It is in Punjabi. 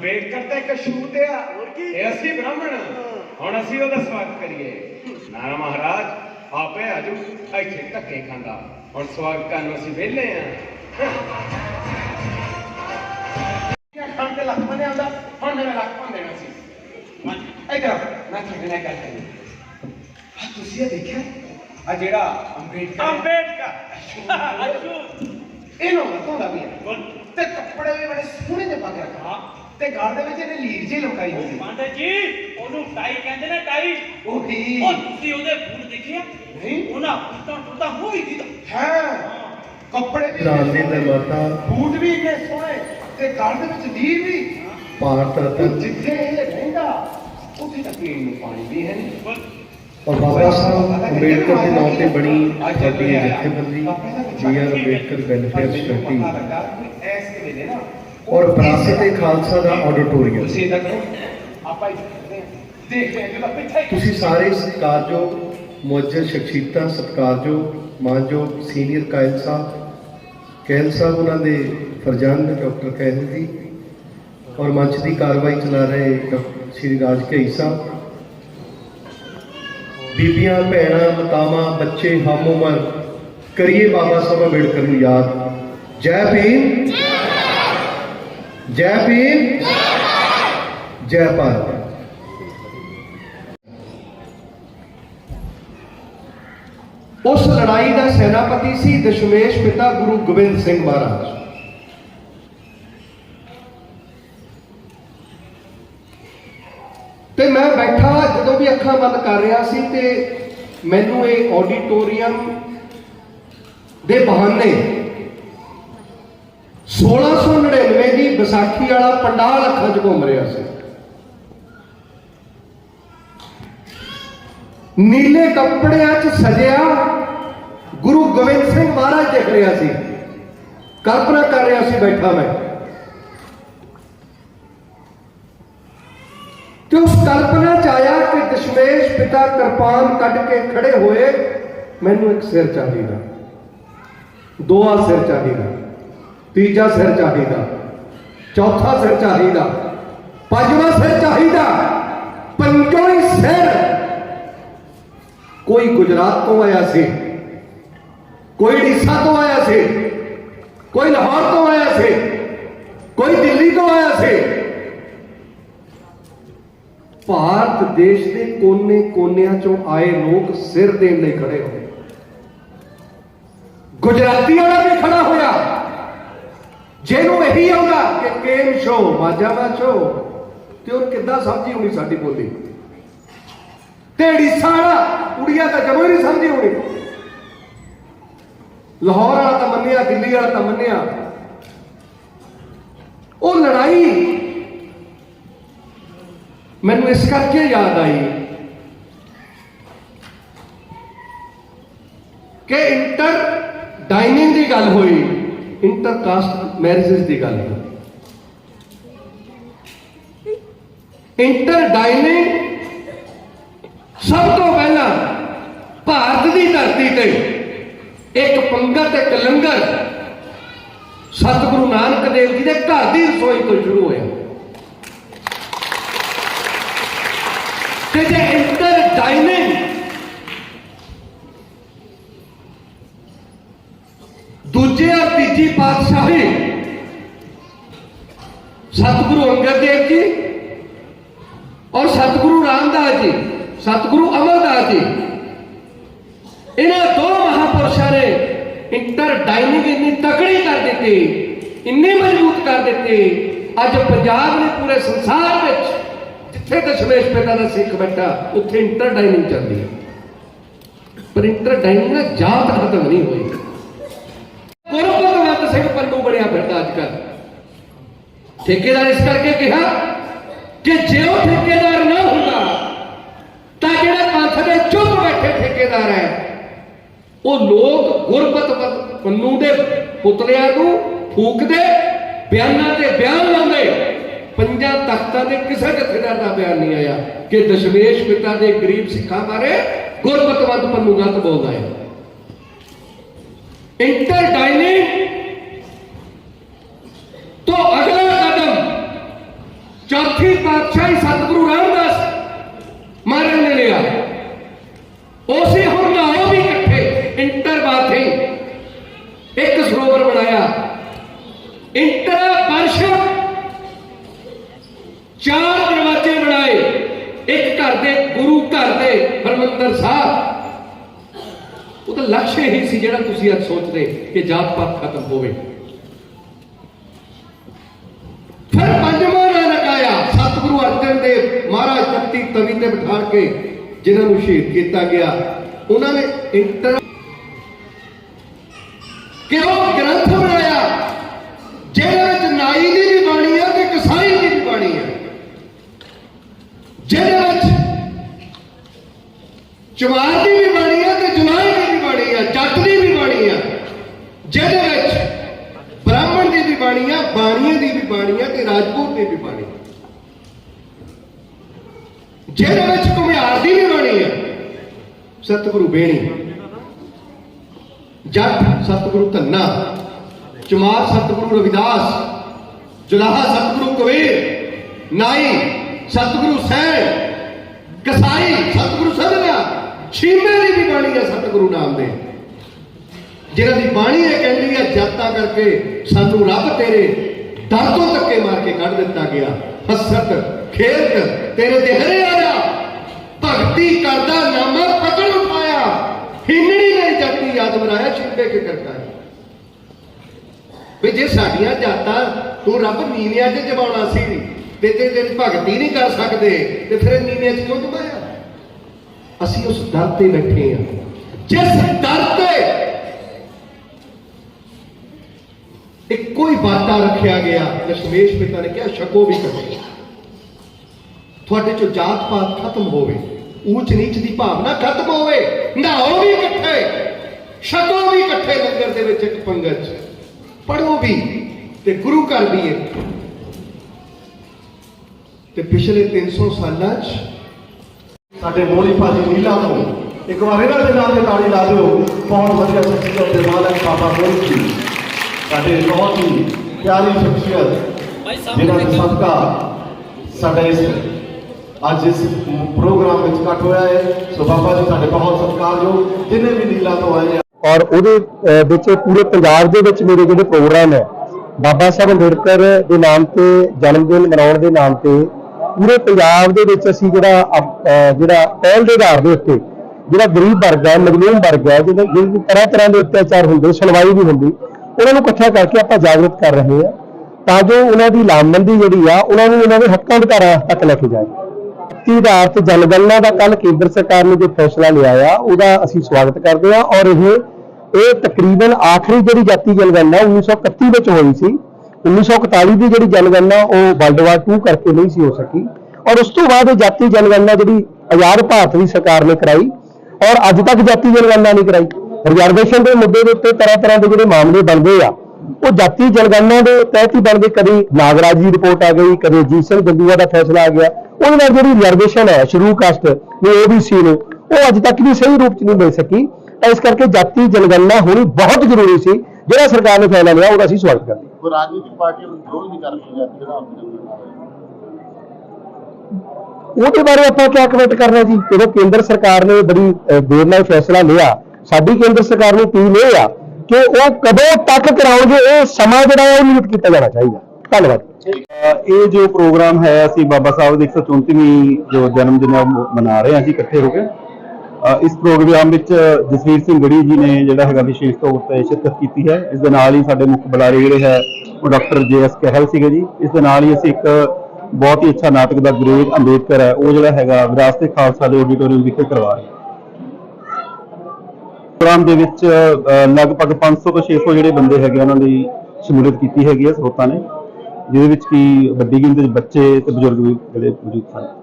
ਅੰਬੇਡਕਰ ਤਾਂ ਇੱਕ ਛੂਤ ਆ? ਇਹ ਅਸੀਂ ਬ੍ਰਾਹਮਣ ਹੁਣ ਅਸੀਂ ਉਹਦਾ ਸਵਾਗਤ ਕਰੀਏ। ਨਾ ਮਹਾਰਾਜ ਆਪੇ ਆਜੂ ਇੱਥੇ ਧੱਕੇ ਖਾਂਦਾ। ਹੁਣ ਸਵਾਗਤ ਕਰਨ ਅਸੀਂ ਵਿਹਲੇ ਆ। ਖਾਣ ਤੇ ਲੱਖ ਬੰਦੇ ਆਉਂਦਾ ਹੁਣ ਮੇਰਾ ਲੱਖ ਬੰਦੇ ਦੇਣਾ ਸੀ। ਇੱਧਰ ਮੈਂ ਤੁਹਾਡੇ ਨਾਲ ਗੱਲ ਕਰਨੀ। ਆ ਤੁਸੀਂ ਇਹ ਦੇਖਿਆ? ਆ ਜਿਹੜਾ ਅੰਬੇਡਕਰ ਹੈ, ਅੰਬੇਡਕਰ ਅਸ਼ੂ ਇਹਨੂੰ ਮਤਾਉਂਦਾ ਵੀ ਤੇ ਕੱਪੜੇ ਵੀ ਬੜੇ ਸੋਹਣੇ ਜਿਹੇ ਪਾ ਕੇ ਰੱਖਾ। ਤੇ ਗਾਲ ਦੇ ਵਿੱਚ ਇਹਨੇ ਲੀਰ ਜੀ ਲੁਕਾਈ ਹੋਈ। ਪਾਂਡੇ ਜੀ ਉਹਨੂੰ ਟਾਈ ਕਹਿੰਦੇ ਨੇ ਟਾਈ। ਉਹੀ ਉਹ ਤੁਸੀਂ ਉਹਦੇ ਬੂਟ ਦੇਖਿਆ ਨਹੀਂ। ਉਹਨਾਂ ਬੂਟਾਂ ਟੁੱਟਾ ਮੂੰਹ ਹੀ ਦੀਦਾ ਹੈ। ਕੱਪੜੇ ਵੀ ਰਾਮ ਦੇ ਨਿਰਮਾਤਾ ਬੂਟ ਵੀ ਇੰਨੇ ਸੋਹਣੇ। ਤੇ ਗਾਲ ਦੇ ਵਿੱਚ ਲੀਰ ਵੀ। ਭਾਰਤ ਤੇ ਰਤਨ ਜਿੱਥੇ ਇਹ ਰਹਿੰਦਾ ਉੱਥੇ ਤਾਂ ਪੀਣ ਨੂੰ ਪਾਣੀ ਵੀ ਹੈ ਨਹੀਂ। ਔਰ ਬਾਬਾ ਸਾਹਿਬ ਅੰਬੇਡਕਰ ਦੇ ਨਾਮ ਤੇ ਬਣੀ ਇਹ ਜਥੇਬੰਦੀ ਜੀ ਆਰ ਅੰਬੇਡਕਰ ਵੈਲਫੇਅਰ ਸੁਸਾਇਟੀ। ਔਰ ਵਿਰਾਸਤ ਏ ਖਾਲਸਾ ਦਾ ਆਡੀਟੋਰੀਅਮ ਤੁਸੀਂ ਇਹਦਾ ਕਰੋ ਆਪਾਂ ਦੇਖਦੇ ਹਾਂ ਪਿੱਛੇ ਤੁਸੀਂ ਸਾਰੇ ਸਤਿਕਾਰਯੋਗ ਮੁਅੱਜਲ ਸ਼ਖਸੀਅਤਾਂ ਸਤਿਕਾਰਯੋਗ ਮਾਨਯੋਗ ਸੀਨੀਅਰ ਕਾਇਲ ਸਾਹਿਬ ਕੈਲ ਸਾਹਿਬ ਉਹਨਾਂ ਦੇ ਫਰਜ਼ੰਦ ਡਾਕਟਰ ਕੈਲ ਜੀ ਔਰ ਮੰਚ ਦੀ ਕਾਰਵਾਈ ਚਲਾ ਰਹੇ ਡਾਕਟਰ ਸ਼੍ਰੀ ਰਾਜ ਘਈ ਸਾਹਿਬ। ਬੀਬੀਆਂ ਭੈਣਾਂ ਮਾਤਾਵਾਂ ਬੱਚੇ ਹਮ ਉਮਰ ਕਰੀਏ ਬਾਬਾ ਸਾਹਿਬ ਅੰਬੇਡਕਰ ਨੂੰ ਯਾਦ। ਜੈ ਭੀਮ। ਜੈ ਜੈ ਭੀਮ। ਜੈ ਭਾਰਤ। ਉਸ ਲੜਾਈ ਦਾ ਸੈਨਾਪਤੀ ਸੀ ਦਸ਼ਮੇਸ਼ ਪਿਤਾ ਗੁਰੂ ਗੋਬਿੰਦ ਸਿੰਘ ਮਹਾਰਾਜ। ਤੇ ਮੈਂ ਬੈਠਾ ਜਦੋਂ ਵੀ ਅੱਖਾਂ ਬੰਦ ਕਰ ਰਿਹਾ ਸੀ ਤੇ ਮੈਨੂੰ ਇਹ ਆਡੀਟੋਰੀਅਮ ਦੇ ਬਹਾਨੇ 1699 ਦੀ ਵਿਸਾਖੀ ਵਾਲਾ ਪੰਡਾਲ ਅੱਖਾਂ 'ਚ ਘੁੰਮ ਰਿਹਾ ਸੀ। ਨੀਲੇ ਕੱਪੜਿਆਂ 'ਚ ਸਜਿਆ ਗੁਰੂ ਗੋਬਿੰਦ ਸਿੰਘ ਮਹਾਰਾਜ ਦੇਖ ਰਿਹਾ ਸੀ। ਕਲਪਨਾ ਕਰ ਰਿਹਾ ਸੀ ਬੈਠਾ ਮੈਂ। ਤੇ ਉਸ ਕਲਪਨਾ 'ਚ ਆਇਆ ਕਿ ਦਸ਼ਮੇਸ਼ ਪਿਤਾ ਕਿਰਪਾਨ ਕੱਢ ਕੇ ਖੜੇ ਹੋਏ ਮੈਨੂੰ ਇੱਕ ਸਿਰ ਚਾਹੀਦਾ। ਦੋਆ ਸਿਰ ਚਾਹੀਦਾ। ਤੀਜਾ ਸਿਰ ਚਾਹੀਦਾ। ਚੌਥਾ ਸਿਰ ਚਾਹੀਦਾ, ਪੰਜਵਾਂ ਸਿਰ ਚਾਹੀਦਾ ਪੰਜੋਂ ਹੀ ਸਿਰ। ਕੋਈ ਗੁਜਰਾਤ ਤੋਂ ਆਇਆ ਸੀ, ਕੋਈ ਢੀਸਾ ਤੋਂ ਆਇਆ ਸੀ, ਕੋਈ ਲਾਹੌਰ ਤੋਂ ਆਇਆ ਸੀ, ਕੋਈ ਦਿੱਲੀ ਤੋਂ ਆਇਆ ਸੀ। ਭਾਰਤ ਦੇਸ਼ ਦੇ ਕੋਨੇ-ਕੋਨਿਆਂ ਚੋਂ ਆਏ ਲੋਕ ਸਿਰ ਦੇਣ ਲਈ ਖੜੇ ਹੋਏ ਗੁਜਰਾਤੀ ਵਾਲਾ ਵੀ ਖੜਾ ਹੋਇਆ। ਜਿਹਨੂੰ ਇਹੀ ਆਉਂਦਾ, ਕਿ ਕੇਮ ਸ਼ੋ ਮਾਝਾ ਮਾਚੋ ਤੇ ਉਹ ਕਿੱਦਾਂ ਸਮਝੀ ਹੋਣੀ ਸਾਡੀ ਬੋਲੀ? ਤੇ ਢੀਸਾ ਵਾਲਾ ਕੁੜੀਆਂ ਤਾਂ ਜਮੋਂ ਹੀ ਨਹੀਂ ਸਮਝੀ ਹੋਣੀ। ਲਾਹੌਰ ਵਾਲਾ ਤਾਂ ਮੰਨਿਆ, ਦਿੱਲੀ ਵਾਲਾ ਤਾਂ ਮੰਨਿਆ। ਉਹ ਲੜਾਈ ਮੈਨੂੰ ਇਸ ਕਰਕੇ ਯਾਦ ਆਈ ਕਿ ਇੰਟਰ ਡਾਈਨਿੰਗ ਦੀ ਗੱਲ ਹੋਈ। ਇੰਟਰ ਕਾਸਟ ਮੈਰਿਜਸ ਦੀ ਗੱਲ ਇੰਟਰ ਡਾਈਨਿੰਗ ਸਭ ਤੋਂ ਪਹਿਲਾਂ ਭਾਰਤ ਦੀ ਧਰਤੀ ਤੇ ਇੱਕ ਪੰਗਤ, ਇੱਕ ਲੰਗਰ ਸਤਿਗੁਰੂ ਨਾਨਕ ਦੇਵ ਜੀ ਦੇ ਘਰ ਦੀ ਰਸੋਈ ਤੋਂ ਸ਼ੁਰੂ ਹੋਇਆ। ਤੇ ਜੇ ਇੰਟਰ ਡਾਈਨਿੰਗ ਦੂਜੇ ਪਾਤਸ਼ਾਹੀ ਸਤਿਗੁਰੂ ਅੰਗਦ ਦੇਵ ਜੀ ਔਰ ਸਤਿਗੁਰੂ ਰਾਮਦਾਸ ਜੀ, ਸਤਿਗੁਰੂ ਅਮਰਦਾਸ ਜੀ। ਇਹਨਾਂ ਦੋ ਮਹਾਪੁਰਸ਼ਾਂ ਨੇ ਇੰਟਰ ਡਾਈਨਿੰਗ ਇੰਨੀ ਤਕੜੀ ਕਰ ਦਿੱਤੀ, ਇੰਨੀ ਮਜ਼ਬੂਤ ਕਰ ਦਿੱਤੀ। ਅੱਜ ਪੰਜਾਬ ਨੇ ਪੂਰੇ ਸੰਸਾਰ ਵਿੱਚ ਜਿੱਥੇ ਦਸ਼ਮੇਸ਼ ਪਿਤਾ ਦਾ ਸਿੱਖ ਬੈਠਾ, ਉੱਥੇ ਇੰਟਰ ਡਾਈਨਿੰਗ ਚੱਲਦੀ ਹੈ। ਪਰ ਇੰਟਰ ਡਾਈਨਿੰਗ ਨਾਲ ਜਾਤ ਖਤਮ ਨਹੀਂ ਹੋਈ। ਗੁਰੂ ਭਗਵੰਤ ਸਿੰਘ ਪੰਨੂ ਬਣਿਆ ਫਿਰਦਾ ਅੱਜ ਕੱਲ ਠੇਕੇਦਾਰ ਇਸ ਕਰਕੇ ਕਿਹਾ ਕਿ ਜੇ ਉਹ ਠੇਕੇਦਾਰ ਨਾ ਹੁੰਦਾ, ਤਾਂ ਜਿਹੜੇ ਪੰਥ ਦੇ ਚੁੱਪ ਬੈਠੇ ਠੇਕੇਦਾਰ ਹੈ, ਉਹ ਲੋਕ ਗੁਰਬਤ ਪੰਨੂ ਦੇ ਪੁਤਲਿਆਂ ਨੂੰ ਫੂਕਦੇ, ਬਿਆਨਾਂ ਤੇ ਬਿਆਨ ਲਾਉਂਦੇ। ਪੰਜਾਂ ਤਖਤਾਂ ਦੇ ਕਿਸੇ ਜਥੇਦਾਰ ਦਾ ਬਿਆਨ ਨਹੀਂ ਆਇਆ ਕਿ ਦਸ਼ਮੇਸ਼ ਪਿਤਾ ਦੇ ਗਰੀਬ ਸਿੱਖਾਂ ਬਾਰੇ ਗੁਰਬਤਵੰਤ ਪੰਨੂ ਦਾ ਬੋਲਦਾ ਹੈ। इंटर डाइनिंग तो अगला कदम चौथी पातशाही सतगुरु रामदास ਉਹਦਾ ਲਕਸ਼ ਇਹੀ ਸੀ ਜਿਹੜਾ ਤੁਸੀਂ ਅੱਜ ਸੋਚਦੇ ਕਿ ਜਾਤ ਪਾਤ ਖਤਮ ਹੋਵੇ। ਫਿਰ ਪੰਜਵਾਂ ਨਾਂ ਲਗਾਇਆ ਸਤਿਗੁਰੂ ਅਰਜਨ ਦੇਵ ਮਹਾਰਾਜ ਤਖਤੀ ਤਵੀ ਤੇ ਬਿਠਾ ਕੇ ਜਿਨ੍ਹਾਂ ਨੂੰ ਸ਼ਹੀਦ ਕੀਤਾ ਗਿਆ, ਉਹਨਾਂ ਨੇ ਇੰਟਰ ਕਿਉਂ ਗ੍ਰੰਥ ਬਣਾਇਆ ਜਿਹਦੇ ਵਿੱਚ ਨਾਈ ਦੀ ਵੀ ਬਾਣੀ ਹੈ ਤੇ ਕਸਾਈ ਦੀ ਵੀ ਬਾਣੀ ਹੈ ਜਿਹਦੇ ਵਿੱਚ ਚਮਾਰ ਦੀ ਵੀ ਬਾਣੀ ਹੈ ਤੇ ਜੁਨਾਈ ਦੀ ਵੀ ਬਾਣੀ ਹੈ ਜੱਟ ਦੀ ਵੀ ਬਾਣੀ ਹੈ ਜਿਹਦੇ ਵਿੱਚ ਬ੍ਰਾਹਮਣ ਦੀ ਵੀ ਬਾਣੀ ਹੈ ਬਾਣੀਏ ਦੀ ਵੀ ਬਾਣੀ ਹੈ ਤੇ ਰਾਜਪੂਤ ਦੀ ਵੀ ਬਾਣੀ। ਜਿਹਦੇ ਵਿੱਚ ਘੁਮਿਆਰ ਦੀ ਵੀ ਬਾਣੀ ਹੈ, ਸਤਿਗੁਰੂ ਬੇਣੀ। ਜੱਟ ਸਤਿਗੁਰੂ ਧੰਨਾ। ਚਮਾਰ, ਸਤਿਗੁਰੂ ਰਵਿਦਾਸ। ਜੁਲਾਹਾ ਸਤਿਗੁਰੂ ਕਬੀਰ। ਨਾਈ, ਸਤਿਗੁਰੂ ਸੈਣ ਕਸਾਈ, ਸਤਿਗੁਰੂ ਸਦਨਾ ਛੀਮੇ ਦੀ ਵੀ ਬਾਣੀ ਹੈ ਸਤਿਗੁਰੂ ਨਾਮ ਦੇ। ਜਿਹਨਾਂ ਦੀ ਬਾਣੀ ਇਹ ਕਹਿੰਦੀ ਹੈ ਜਾਤਾਂ ਕਰਕੇ ਸਾਨੂੰ ਰੱਬ ਤੇਰੇ ਦਰ ਤੋਂ ਧੱਕੇ ਮਾਰ ਕੇ ਕੱਢ ਦਿੱਤਾ ਗਿਆ। ਹਸਰਤ ਖੇਤ ਤੇਰੇ ਤੇ ਆਇਆ। ਭਗਤੀ ਕਰਦਾ, ਨਾਮਾ ਪਕੜ ਉਠਾਇਆ। ਹਿੰਨੜੀ ਨਹੀਂ ਜਾਤੀ ਯਾਦ ਬਣਾਇਆ ਛਿੰਦੇ ਕੇ ਕਰਤਾ ਵੀ ਜੇ ਸਾਡੀਆਂ ਜਾਤਾਂ ਤੂੰ ਰੱਬ ਨੀਵਿਆਂ 'ਚ ਜਵਾਉਣਾ ਸੀ ਤੇ ਤੇ ਤੇ ਭਗਤੀ ਨਹੀਂ ਕਰ ਸਕਦੇ, ਤੇ ਫਿਰ ਨੀਵਿਆਂ 'ਚ ਕਿਉਂ ਜਵਾਇਆ ਅਸੀਂ ਉਸ ਦਰ ਤੇ ਬੈਠੇ ਹਾਂ। ਜਿਸ ਦਰ ਤੇ ਇੱਕੋ ਹੀ ਬਾਟਾ ਰੱਖਿਆ ਗਿਆ। ਦਸ਼ਮੇਸ਼ ਪਿਤਾ ਨੇ ਕਿਹਾ, ਛਕੋ ਵੀ ਇਕੱਠੇ ਤੁਹਾਡੇ ਚੋਂ ਜਾਤ ਪਾਤ ਖਤਮ ਹੋਵੇ, ਊਚ ਨੀਚ ਦੀ ਭਾਵਨਾ ਖਤਮ ਹੋਵੇ, ਨਹਾਓ ਵੀ ਇਕੱਠੇ, ਛਕੋ ਵੀ ਇਕੱਠੇ ਲੰਗਰ ਦੇ ਵਿੱਚ ਇੱਕ ਪੰਗਤ ਪੜੋ ਵੀ, ਤੇ ਗੁਰੂ ਘਰ ਵੀ ਇੱਕ। ਤੇ ਪਿਛਲੇ 300 ਸਾਲਾਂ 'ਚ ਸਾਡੇ ਮੋਲੀ ਭਾਜੀ ਨੀਲਾ ਨੂੰ ਇੱਕ ਵਾਰ ਇਹਨਾਂ ਦੇ ਨਾਲ ਦੇ ਤਾੜੀ ਲਾ ਦਿਓ। ਬਹੁਤ ਵਧੀਆ ਸ਼ਖਸੀਅਤ ਦੇ ਮਾਲਕ ਬਾਬਾ ਮੋਲੀ ਜੀ। ਸਾਡੇ ਬਹੁਤ ਹੀ ਪਿਆਰੀ ਸ਼ਖਸੀਅਤ ਜਿਨ੍ਹਾਂ ਦੇ ਸਦਕਾ ਸਾਡਾ ਇਸ ਅੱਜ ਇਸ ਪ੍ਰੋਗਰਾਮ ਵਿੱਚ ਇਕੱਠ ਹੋਇਆ ਹੈ। ਸੋ ਬਾਬਾ ਜੀ ਸਾਡੇ ਬਹੁਤ ਸਤਿਕਾਰਯੋਗ ਜਿੰਨੇ ਵੀ ਨੀਲਾ ਤੋਂ ਆਏ ਆ। ਔਰ ਉਹਦੇ ਵਿੱਚ ਪੂਰੇ ਪੰਜਾਬ ਦੇ ਵਿੱਚ ਮੇਰੇ ਜਿਹੜੇ ਪ੍ਰੋਗਰਾਮ ਹੈ ਬਾਬਾ ਸਾਹਿਬ ਅੰਬੇਡਕਰ ਦੇ ਨਾਮ ਤੇ ਜਨਮ ਦਿਨ ਮਨਾਉਣ ਦੇ ਨਾਮ ਤੇ ਪੂਰੇ ਪੰਜਾਬ ਦੇ ਵਿੱਚ ਅਸੀਂ ਜਿਹੜਾ ਜਿਹੜਾ ਪਹਿਲ ਦੇ ਆਧਾਰ ਦੇ ਉੱਤੇ ਜਿਹੜਾ ਗਰੀਬ ਵਰਗ ਹੈ ਮਜ਼ਲੂਮ ਵਰਗ ਹੈ ਜਿਹਦੇ ਜਿਹਦੇ ਤਰ੍ਹਾਂ ਤਰ੍ਹਾਂ ਦੇ ਅਤਿਆਚਾਰ ਹੁੰਦੇ ਸੁਣਵਾਈ ਵੀ ਹੁੰਦੀ ਉਹਨਾਂ ਨੂੰ ਇਕੱਠਾ ਕਰਕੇ ਆਪਾਂ ਜਾਗਰੂਕ ਕਰ ਰਹੇ ਹਾਂ ਤਾਂ ਜੋ ਉਹਨਾਂ ਦੀ ਲਾਮਬੰਦੀ ਜਿਹੜੀ ਆ, ਉਹਨਾਂ ਨੂੰ ਉਹਨਾਂ ਦੇ ਹੱਕਾਂ ਅਧਿਕਾਰਾਂ ਤੱਕ ਲੈ ਕੇ ਜਾਏ। ਦੀ ਆਧਾਰ ਤੇ ਜਨਗਣਨਾ ਦਾ ਕੱਲ ਕੇਂਦਰ ਸਰਕਾਰ ਨੇ ਜੋ ਫੈਸਲਾ ਲਿਆ ਆ, ਉਹਦਾ ਅਸੀਂ ਸਵਾਗਤ ਕਰਦੇ ਹਾਂ ਔਰ ਇਹ ਇਹ ਤਕਰੀਬਨ ਆਖਰੀ ਜਿਹੜੀ ਜਾਤੀ ਜਨਗਣਨਾ 1931 ਵਿੱਚ ਹੋਈ ਸੀ। 1941 ਦੀ ਜਿਹੜੀ ਜਨਗਣਨਾ, ਉਹ ਵਰਲਡ ਵਾਰ 2 ਕਰਕੇ ਨਹੀਂ ਸੀ ਹੋ ਸਕੀ। ਔਰ ਉਸ ਤੋਂ ਬਾਅਦ ਇਹ ਜਾਤੀ ਜਨਗਣਨਾ ਜਿਹੜੀ ਆਜ਼ਾਦ ਭਾਰਤ ਦੀ ਸਰਕਾਰ ਨੇ ਕਰਾਈ, ਔਰ ਅੱਜ ਤੱਕ ਜਾਤੀ ਜਨਗਣਨਾ ਨਹੀਂ ਕਰਾਈ। ਰਿਜ਼ਰਵੇਸ਼ਨ ਦੇ ਮੁੱਦੇ ਦੇ ਉੱਤੇ ਤਰ੍ਹਾਂ ਤਰ੍ਹਾਂ ਦੇ ਜਿਹੜੇ ਮਾਮਲੇ ਬਣਦੇ ਆ ਉਹ ਜਾਤੀ ਜਨਗਣਨਾ ਦੇ ਤਹਿਤ ਹੀ ਬਣਦੇ। ਕਦੀ ਨਾਗਰਾਜ ਦੀ ਰਿਪੋਰਟ ਆ ਗਈ ਕਦੇ ਜੀਤ ਸਿੰਘ ਜੰਦੂਆ ਦਾ ਫੈਸਲਾ ਆ ਗਿਆ। ਉਹਦੇ ਨਾਲ ਜਿਹੜੀ ਰਿਜ਼ਰਵੇਸ਼ਨ ਹੈ ਸ਼ੁਰੂ ਕਾਸਟ ਨੂੰ ਓਬੀਸੀ ਨੂੰ ਉਹ ਅੱਜ ਤੱਕ ਵੀ ਸਹੀ ਰੂਪ ਚ ਨਹੀਂ ਮਿਲ ਸਕੀ। ਤਾਂ ਇਸ ਕਰਕੇ ਜਾਤੀ ਜਨਗਣਨਾ ਹੋਣੀ ਬਹੁਤ ਜ਼ਰੂਰੀ ਸੀ। ਜਿਹੜਾ ਸਰਕਾਰ ਨੇ ਫੈਸਲਾ ਲਿਆ ਉਹਦਾ ਅਸੀਂ ਸਵਾਗਤ ਕਰਦੇ ਹਾਂ। ਕੋਈ ਰਾਜਨੀਤਿਕ ਪਾਰਟੀ ਨੂੰ ਵਿਰੋਧ ਨਹੀਂ ਕਰ ਰਹੀ ਹੈ ਜਿਹੜਾ ਉਹਦੇ ਬਾਰੇ ਆਪਾਂ ਕਿਆ ਕਮੈਂਟ ਕਰਨਾ ਜੀ? ਜਦੋਂ ਕੇਂਦਰ ਸਰਕਾਰ ਨੇ ਬੜੀ ਦੇਰ ਨਾਲ ਫੈਸਲਾ ਲਿਆ ਸਾਡੀ ਕੇਂਦਰ ਸਰਕਾਰ ਨੂੰ ਅਪੀਲ ਇਹ ਆ ਕਿ ਉਹ ਕਦੋਂ ਤੱਕ ਕਰਾਉਣਗੇ ਇਹ ਸਮਾਂ ਜਿਹੜਾ ਉਹ ਨਿਯਤ ਕੀਤਾ ਜਾਣਾ ਚਾਹੀਦਾ। ਧੰਨਵਾਦ। ਇਹ ਜੋ ਪ੍ਰੋਗਰਾਮ ਹੈ, ਅਸੀਂ ਬਾਬਾ ਸਾਹਿਬ ਦੀ 134ਵੀਂ ਜੋ ਜਨਮ ਦਿਨ ਹੈ, ਉਹ ਮਨਾ ਰਹੇ ਹਾਂ ਅਸੀਂ ਇਕੱਠੇ ਹੋ ਕੇ। ਇਸ ਪ੍ਰੋਗਰਾਮ ਵਿੱਚ ਜਸਵੀਰ ਸਿੰਘ ਗੜੀ ਜੀ ਨੇ ਜਿਹੜਾ ਹੈਗਾ ਵਿਸ਼ੇਸ਼ ਤੌਰ ਤੇ ਸ਼ਿਰਕਤ ਕੀਤੀ ਹੈ। ਇਸ ਦੇ ਨਾਲ ਹੀ ਸਾਡੇ ਮੁੱਖ ਬੁਲਾਰੇ ਜਿਹੜੇ ਹੈ, ਉਹ ਡਾਕਟਰ ਜੇ ਐਸ ਕਹਿਲ ਸੀਗੇ ਜੀ। ਇਸ ਦੇ ਨਾਲ ਹੀ ਅਸੀਂ ਇੱਕ ਬਹੁਤ ਹੀ ਅੱਛਾ ਨਾਟਕ ਦਾ ਗ੍ਰੇਟ ਅੰਬੇਦਕਰ ਹੈ, ਉਹ ਜਿਹੜਾ ਹੈਗਾ ਵਿਰਾਸਤ ਖਾਲਸਾ ਦੇ ਆਡੀਟੋਰੀਅਮ ਵਿਖੇ ਕਰਵਾ ਰਹੇ ਹਾਂ। ਪ੍ਰੋਗਰਾਮ ਦੇ ਵਿੱਚ ਅ, ਲਗਭਗ 500 ਤੋਂ 600 ਜਿਹੜੇ ਬੰਦੇ ਹੈਗੇ ਉਹਨਾਂ ਦੀ ਸ਼ਮੂਲੀਅਤ ਕੀਤੀ ਹੈਗੀ ਹੈ ਸਰੋਤਾਂ ਨੇ ਜਿਹਦੇ ਵਿੱਚ ਕੀ ਵੱਡੀ ਗਿਣਤੀ ਵਿੱਚ ਬੱਚੇ ਤੇ ਬਜ਼ੁਰਗ ਵੀ ਜਿਹੜੇ ਮੌਜੂਦ ਸਨ।